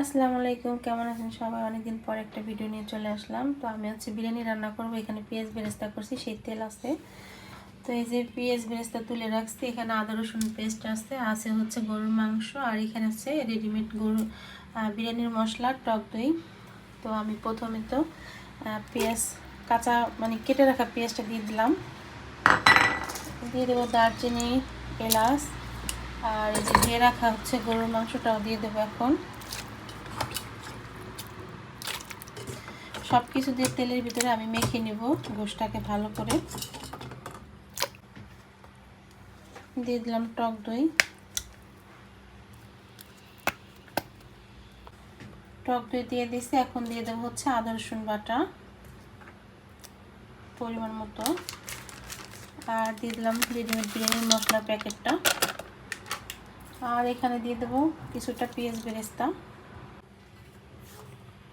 আসসালামু আলাইকুম, কেমন আছেন সবাই? অনেকদিন পর একটা ভিডিও নিয়ে চলে আসলাম। তো আমি হচ্ছে বিরিয়ানি রান্না করব। এখানে পেঁয়াজ বেরেস্তা করছি, সেই তেল আছে। তো এই যে পেঁয়াজ বেরেস্তা তুলে রাখছি, এখানে আদা, রসুন পেস্ট আছে আছে হচ্ছে গরুর মাংস, আর এখানে আছে রেডিমেড গরু বিরিয়ানির মশলা, টক দই। তো আমি প্রথমে তো পেঁয়াজ, কাঁচা মানে কেটে রাখা পেঁয়াজটা দিয়ে দিলাম। দিয়ে দেবো দারচিনি, এলাচ, আর এই যে ধুয়ে রাখা হচ্ছে গরুর মাংসটাও দিয়ে দেবো এখন। সব কিছু দিয়ে তেলের ভিতরে আমি মেখে নেব গোশটাকে ভালো করে। দিয়ে দিলাম টক দই। টক দই দিয়ে দিছি এখন দিয়ে দেবো হচ্ছে আদা, রসুন বাটা পরিমাণ মতো। আর দিয়ে দিলাম রেডিমেড বিরিয়ানির মশলা প্যাকেটটা। আর এখানে দিয়ে দেবো কিছুটা পেঁয়াজ বেরেস্তা।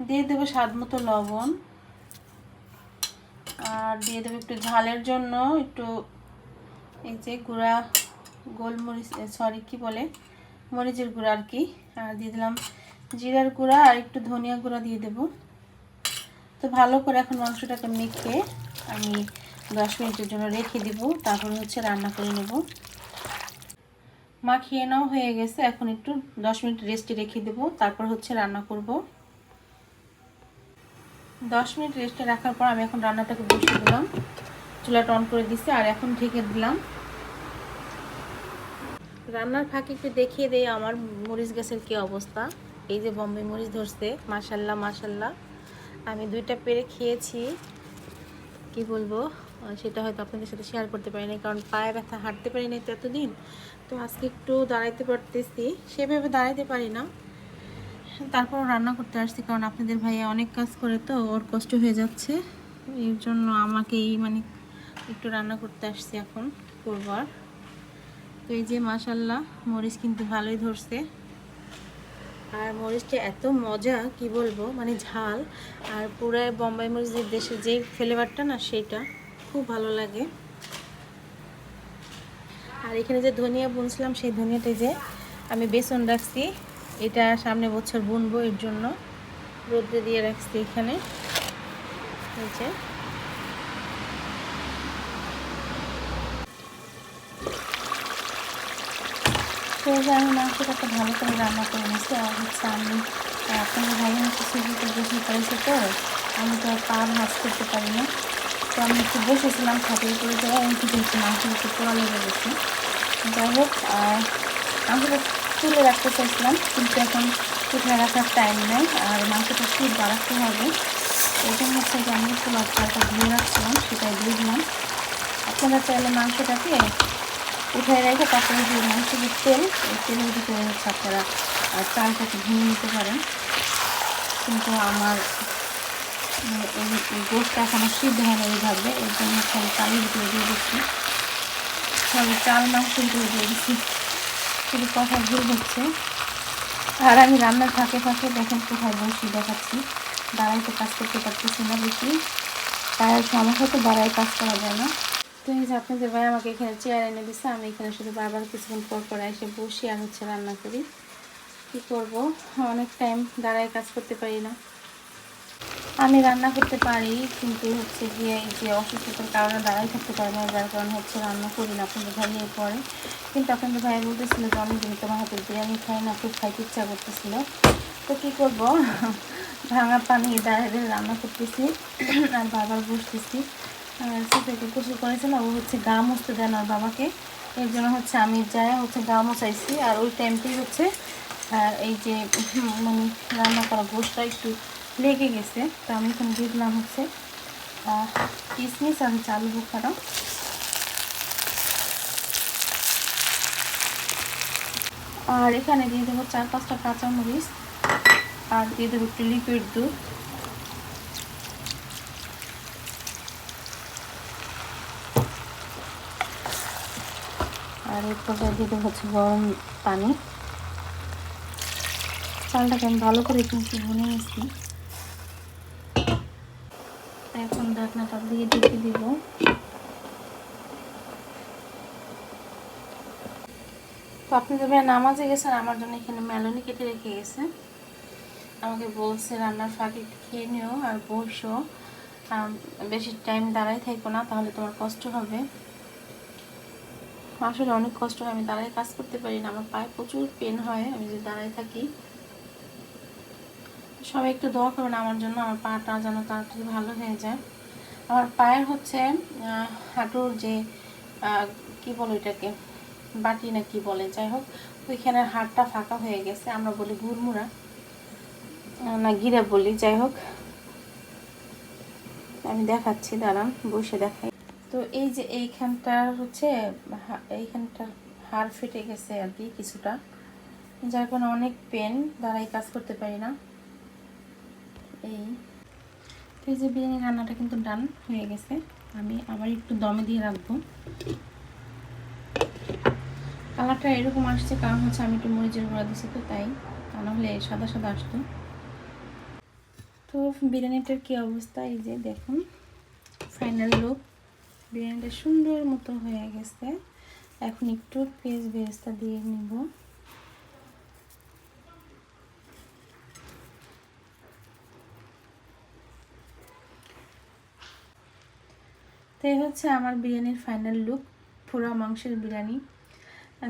দিয়ে দেবো স্বাদ মতো লবণ। আর দিয়ে দেবো একটু ঝালের জন্য একটু এই যে গুঁড়া, গোলমরিচ সরি কি বলে? মরিচের গুঁড়া আর কি। আর দিয়ে দিলাম জিরার গুঁড়া আর একটু ধনিয়া গুঁড়া দিয়ে দেব। তো ভালো করে এখন মাংসটাকে মেখে আমি দশ মিনিটের জন্য রেখে দিব, তারপর হচ্ছে রান্না করে নেব। মাখিয়ে নাও হয়ে গেছে, এখন একটু দশ মিনিট রেস্টে রেখে দেবো, তারপর হচ্ছে রান্না করব। দশ মিনিট রেস্টে রাখার পর আমি এখন রান্নাটাকে বসিয়ে দিলাম। চুলাটা অন করে দিছি, আর এখন ঢেকে দিলাম। রান্নার ফাঁকে একটু দেখিয়ে দেই আমার মরিচ গাছের কি অবস্থা। এই যে বম্বে মরিচ ধরছে মাসাল্লাহ মাসাল্লাহ আমি দুইটা পেরে খেয়েছি। কি বলব? সেটা হয়তো আপনাদের সাথে শেয়ার করতে পারিনি, কারণ পায়ে ব্যথা, হাঁটতে পারিনি তো এতদিন। তো আজকে একটু দাঁড়াইতে পারতেছি। সেভাবে দাঁড়াইতে পারি না। তারপর রান্না করতে আসছি, কারণ আপনাদের ভাইয়া অনেক কাজ করে তো, ওর কষ্ট হয়ে যাচ্ছে। এর জন্য আমাকেই মানে একটু রান্না করতে আসছি এখন করবার তো এই যে, মাশাল্লাহ, মরিচ কিন্তু ভালোই ধরছে। আর মরিচটা এত মজা, কি বলব মানে ঝাল। আর পুরো বোম্বাই মরিচের দেশে যে ফ্লেভারটা না সেইটা খুব ভালো লাগে। আর এখানে যে ধনিয়া বুনছিলাম, সেই ধনিয়াটা যে আমি বেসন রাখছি। এটা সামনে বছর বুনবো এর জন্য। রোদ্রে দিয়ে রাখছি এখানে। যে। তো যে আমি মাংসটাকে ভালো করে রান্না করে নিচ্ছি আর হচ্ছে আমি আহ, আপনাদের ভাই হচ্ছে সুজিতে বসে করেছে তো? আমি তো পা ভাজ করতে পারি না। তো আমি একটু বসেছিলাম খাটের উপরে যাওয়া আমি কিছু মাংস একটু পোড়া লেগে গেছে। যাই হোক মাংসটা তুলে রাখতে চাইছিলাম কিন্তু এখন উঠে রাখার টাইম নেই আর মাংসটা খুব বাড়াতে হবে। জন্য হচ্ছে যে আমি একটু লবণটা ধুয়ে রাখছিলাম সেটাই দিয়ে দিলাম। আপনারা চাইলে মাংসটাকে উঠে রেখে তারপরে যে মাংসের তেল এই তেলের ভিতরে হচ্ছে আপনারা চালটাকে ভেঙে নিতে পারেন। কিন্তু আমার উম, এই গোষ্ঠটা এখনও সিদ্ধ হয় না এইভাবে এর জন্য আমি চালের ভিতরে দিয়ে দিচ্ছি। সরি চাল মাংসের ভিতরে দিয়ে দিচ্ছি। শুধু কথা ভুল হচ্ছে আর আমি রান্নার ফাঁকে ফাঁকে দেখেন কোথায় বসি দেখাচ্ছি। দাঁড়াইতে কাজ করতে পারতেছি না বেশি পায়ের সমস্যা তো দাঁড়ায় কাজ করা যায় না। তো এই যে আপনাদের ভাই আমাকে এখানে চেয়ার এনে দিচ্ছে আমি এখানে শুধু বারবার কিছুক্ষণ পর পর এসে বসি আর হচ্ছে রান্না করি। কী করব? অনেক টাইম দাঁড়ায় কাজ করতে পারি না। আমি রান্না করতে পারি, কিন্তু হচ্ছে গিয়ে এই যে অসুস্থতার কারণে দাঁড়াই থাকতে পারি না, যার কারণে হচ্ছে রান্না করি না, আপনাদের ভাই নিয়ে পরে কিন্তু আপনাদের ভাই বলতেছিল যে অনেকদিন তোমার হাতে বিরিয়ানি খাই না, খুব খাইতে ইচ্ছা করতেছিল। তো কী করব? ভাঙা পানি দাঁড়িয়ে রান্না করতেছি, আর বাবার বসতেছি। সেটাকে প্রচুর করেছে না, ও হচ্ছে গা মুছতে দেয় না বাবাকে। এর জন্য হচ্ছে আমি যাই হচ্ছে গা মোছাইছি, আর ওই টাইমটাই হচ্ছে এই যে মানে রান্না করা গোষ্ঠটা একটু লেগে গেছে। তো আমি এখন দিয়ে দিলাম হচ্ছে কিশমিশ আর আলু বোখারা। আর এখানে দিয়ে দেবো চার পাঁচটা কাঁচামরিচ আর দিয়ে দেবো একটু লিকুইড দুধ। আর এরপর দিয়ে দেবো হচ্ছে গরম পানি। চালটাকে আমি ভালো করে কিন্তু ভুনে নিচ্ছি এখন ঢাকনাটা দিয়ে ঢেকে দিব। তো আপনি তো ভাই নামাজে গেছেন, আমার জন্য এখানে মেলনি কেটে রেখে গেছে। আমাকে বলছে, রান্নার ফাঁকে খেয়ে নিও আর বসো। বেশি টাইম দাঁড়াই থাকব না, তাহলে তোমার কষ্ট হবে। আসলে অনেক কষ্ট হয়, আমি দাঁড়ায় কাজ করতে পারি না, আমার পায়ে প্রচুর পেন হয়, আমি যদি দাঁড়ায় থাকি। সবাই একটু দোয়া করবেন, আমার জন্য, আমার পাটা যেন তাড়াতাড়ি ভালো হয়ে যায়। আমার পায়ের হচ্ছে হাঁটুর যে কি বলো এটাকে বাটি না কি বলে, যাই হোক, ওইখানে হাড়টা ফাঁকা হয়ে গেছে, আমরা বলি গুড়মুড়া না গিরা বলি, যাই হোক। আমি দেখাচ্ছি, দাঁড়ান, বসে দেখাই। তো এই যে এইখানটার হচ্ছে এইখানটার হাড় ফেটে গেছে আর কি কিছুটা, যার কারণে অনেক পেন দাঁড়াই কাজ করতে পারি না। এই। তো এই যে বিরিয়ানি রান্নাটা কিন্তু ডান হয়ে গেছে। আমি আবার একটু দমে দিয়ে রাখব। কালারটা এরকম আসছে, কারণ হচ্ছে আমি একটু মরিচের গুঁড়া দিছি তো, তাই তা নাহলে সাদা সাদা আসতো। তো বিরিয়ানিটার কী অবস্থা? এই যে দেখুন ফাইনাল লুক বিরিয়ানিটা সুন্দর মতো হয়ে গেছে। এখন একটু পেঁয়াজ বেরেস্তা দিয়ে নিব। তো এই হচ্ছে আমার বিরিয়ানির ফাইনাল লুক পুরো মাংসের বিরিয়ানি।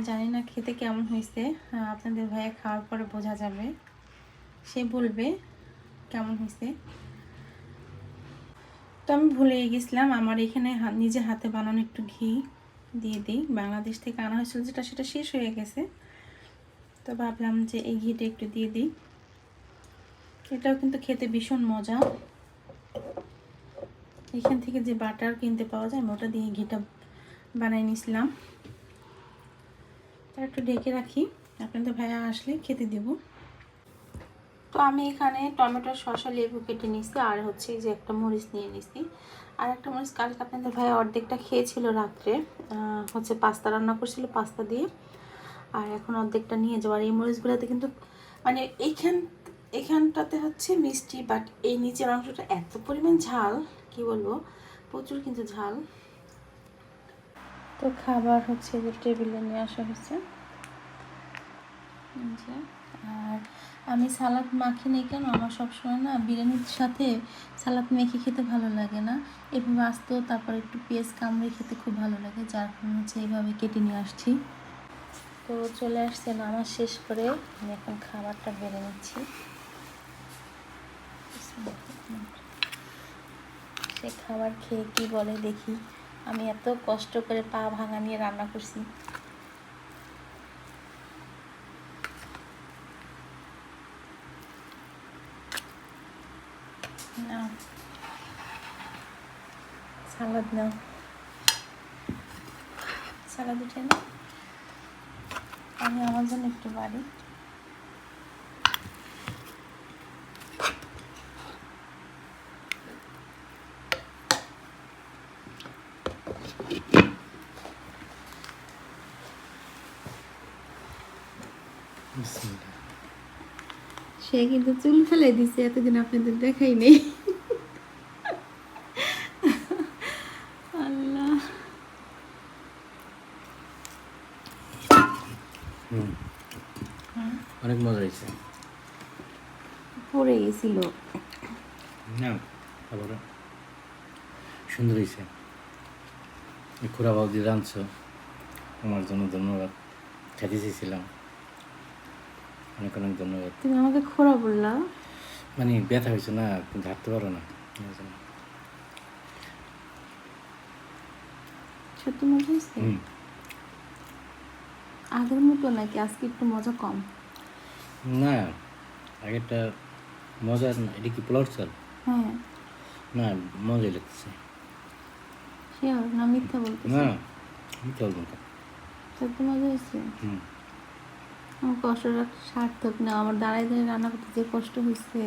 জানি না খেতে কেমন হয়েছে আপনাদের ভাইয়া খাওয়ার পরে বোঝা যাবে। সে বলবে কেমন হয়েছে। তো আমি ভুলে গেছিলাম, আমার এখানে নিজে হাতে বানানো একটু ঘি দিয়ে দিই। বাংলাদেশ থেকে আনা হয়েছিল যেটা, সেটা শেষ হয়ে গেছে। তো ভাবলাম যে এই ঘিটা একটু দিয়ে দিই। এটাও কিন্তু খেতে ভীষণ মজা। এখান থেকে যে বাটার কিনতে পাওয়া যায়, আমি ওটা দিয়ে ঘিটা বানাই নিয়েছিলাম। তা একটু ঢেকে রাখি। আপনাদের ভাইয়া আসলে খেতে দেব। তো আমি এখানে টমেটো, শসা, লেবু কেটে নিয়েছি, আর হচ্ছে যে একটা মরিচ নিয়ে নিয়েছি। আর একটা মরিচ কালকে আপনাদের ভাইয়া অর্ধেকটা খেয়েছিল রাত্রে। হচ্ছে পাস্তা রান্না করছিল পাস্তা দিয়ে। আর এখন অর্ধেকটা নিয়ে যাওয়ার এই মরিচগুলোতে কিন্তু মানে এইখান, এখানটাতে হচ্ছে মিষ্টি বাট এই নিচের অংশটা এত পরিমাণ ঝাল। কি বলব? প্রচুর কিন্তু ঝাল। তো খাবার হচ্ছে যে টেবিলে নিয়ে আসা হয়েছে। আর আমি সালাদ মাখি নেই কেন? আমার সবসময় না বিরিয়ানির সাথে সালাদ মেখে খেতে ভালো লাগে না। এভাবে আসতো তারপর একটু পেঁয়াজ কামড়ে খেতে খুব ভালো লাগে, যার কারণে হচ্ছে এইভাবে কেটে নিয়ে আসছি। তো চলে আসছে নামাজ শেষ করে। আমি এখন খাবারটা বেড়ে নিচ্ছি। সে খাবার খেয়ে কি বলে দেখি। আমি এত কষ্ট করে পা ভাঙা নিয়ে রান্না করছি। সালাদ নাও। সালাদ উঠে না। আমি আমার জন্য একটু বাড়ি। সে কিন্তু চুল ফেলে দিছে এতদিন আপনাদের দেখাই নেই। আল্লাহ। অনেক মজা হয়েছে। পড়ে গেছিল। না আবার সুন্দর হয়েছে। খুড়া বাবু দিয়ে রাঁধছো আমার জন্য ধন্যবাদ। খেতে চেয়েছিলাম। অনেক অনেক ধন্যবাদ তুমি আমাকে খোরা বললা। মানে ব্যথা হয়েছে না কিন্তু হাঁটতে পারো না। সত্যি মজা হয়েছে? আগের মতো নাকি? আজকে একটু মজা কম। না আগেরটা মজার না এটা কি পোলার চাল? হ্যাঁ। না মজাই লাগতেছে। শিওর না মিথ্যা বলতেছি? না আমি চলবো না। সত্যি মজা হয়েছে? হুম। আমার কষ্টটা সার্থক না আমার দাঁড়ায় দাঁড়িয়ে রান্না করতে যে কষ্ট হয়েছে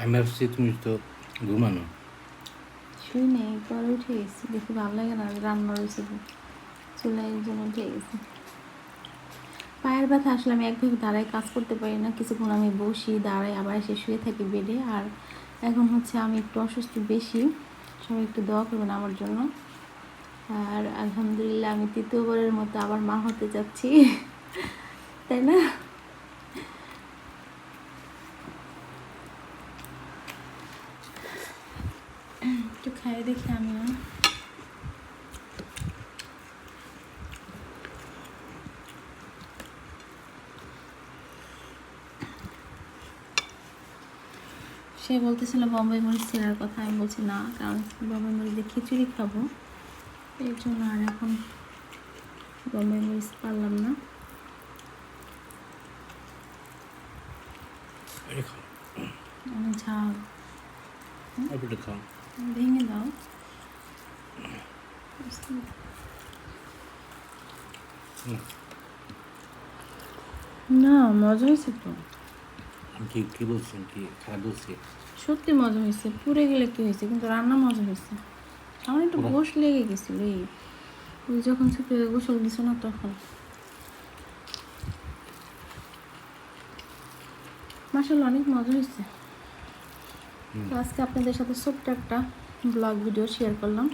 আমি ভাবছি তুমি তো ঘুমানো। শুই নেই পরে উঠে গেছি দেখি ভালো লাগে না রান্না রয়েছে চুলাই জন্য উঠে গেছি। পায়ের ব্যথা আসলে আমি একভাবে দাঁড়ায় কাজ করতে পারি না কিছুক্ষণ আমি বসি দাঁড়াই আবার এসে শুয়ে থাকি বেডে আর এখন হচ্ছে আমি একটু অসুস্থ বেশি সবাই একটু দোয়া করবেন আমার জন্য। আর আলহামদুলিল্লাহ আমি তৃতীয়বারের মতো আবার মা হতে যাচ্ছি। তাই না? একটু খাই দেখি আমিও সে বলতেছিল বম্বে মরিচ ছেলার কথা, আমি বলছি না, কারণ বম্বে মরিচ দিয়ে খিচুড়ি খাব। এর জন্য আর এখন বম্বে মরিচ পারলাম না। ঝাল। ভেঙে দাও। না মজা হয়েছে তো। কি কি বলছি আমি কি খারাপ বলছি? সত্যি মজা হয়েছে। পুড়ে গেলে কি হয়েছে? কিন্তু রান্না মজা হয়েছে। আমার একটু গোশ লেগে গেছিল এই ওই যখন থেকে গোসল দিছ না তখন। মাসাল অনেক মজা হয়েছে। আজকে আপনাদের সাথে ছোট্ট একটা ব্লগ ভিডিও শেয়ার করলাম।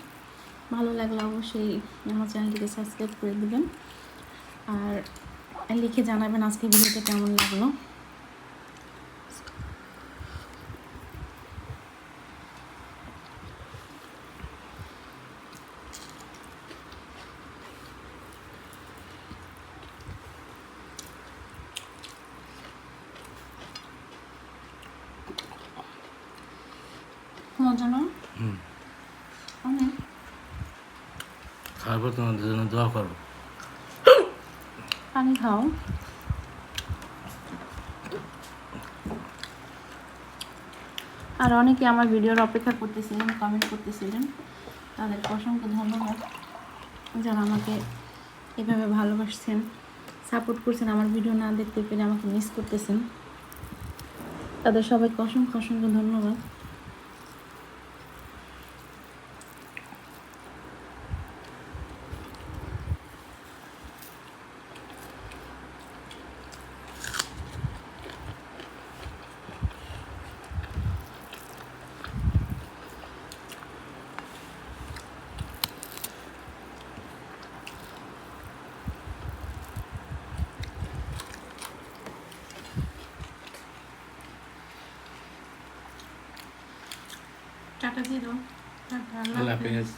ভালো লাগলে অবশ্যই আমার চ্যানেলটিকে সাবস্ক্রাইব করে দিবেন। আর লিখে জানাবেন আজকে ভিডিওটা কেমন লাগল। মজা না অনেক। খাওয়ার পর তোমাদের জন্য দোয়া করব। পানি খাও। আর অনেকে আমার ভিডিওর অপেক্ষা করতেছিলেন কমেন্ট করতেছিলেন তাদের অসংখ্য ধন্যবাদ। যারা আমাকে এভাবে ভালোবাসছেন সাপোর্ট করছেন আমার ভিডিও না দেখতে পেরে আমাকে মিস করতেছেন। তাদের সবাইকে অসংখ্য অসংখ্য ধন্যবাদ। টাটা দিয়ে দাও টাটা আল্লাহ। হাফেজ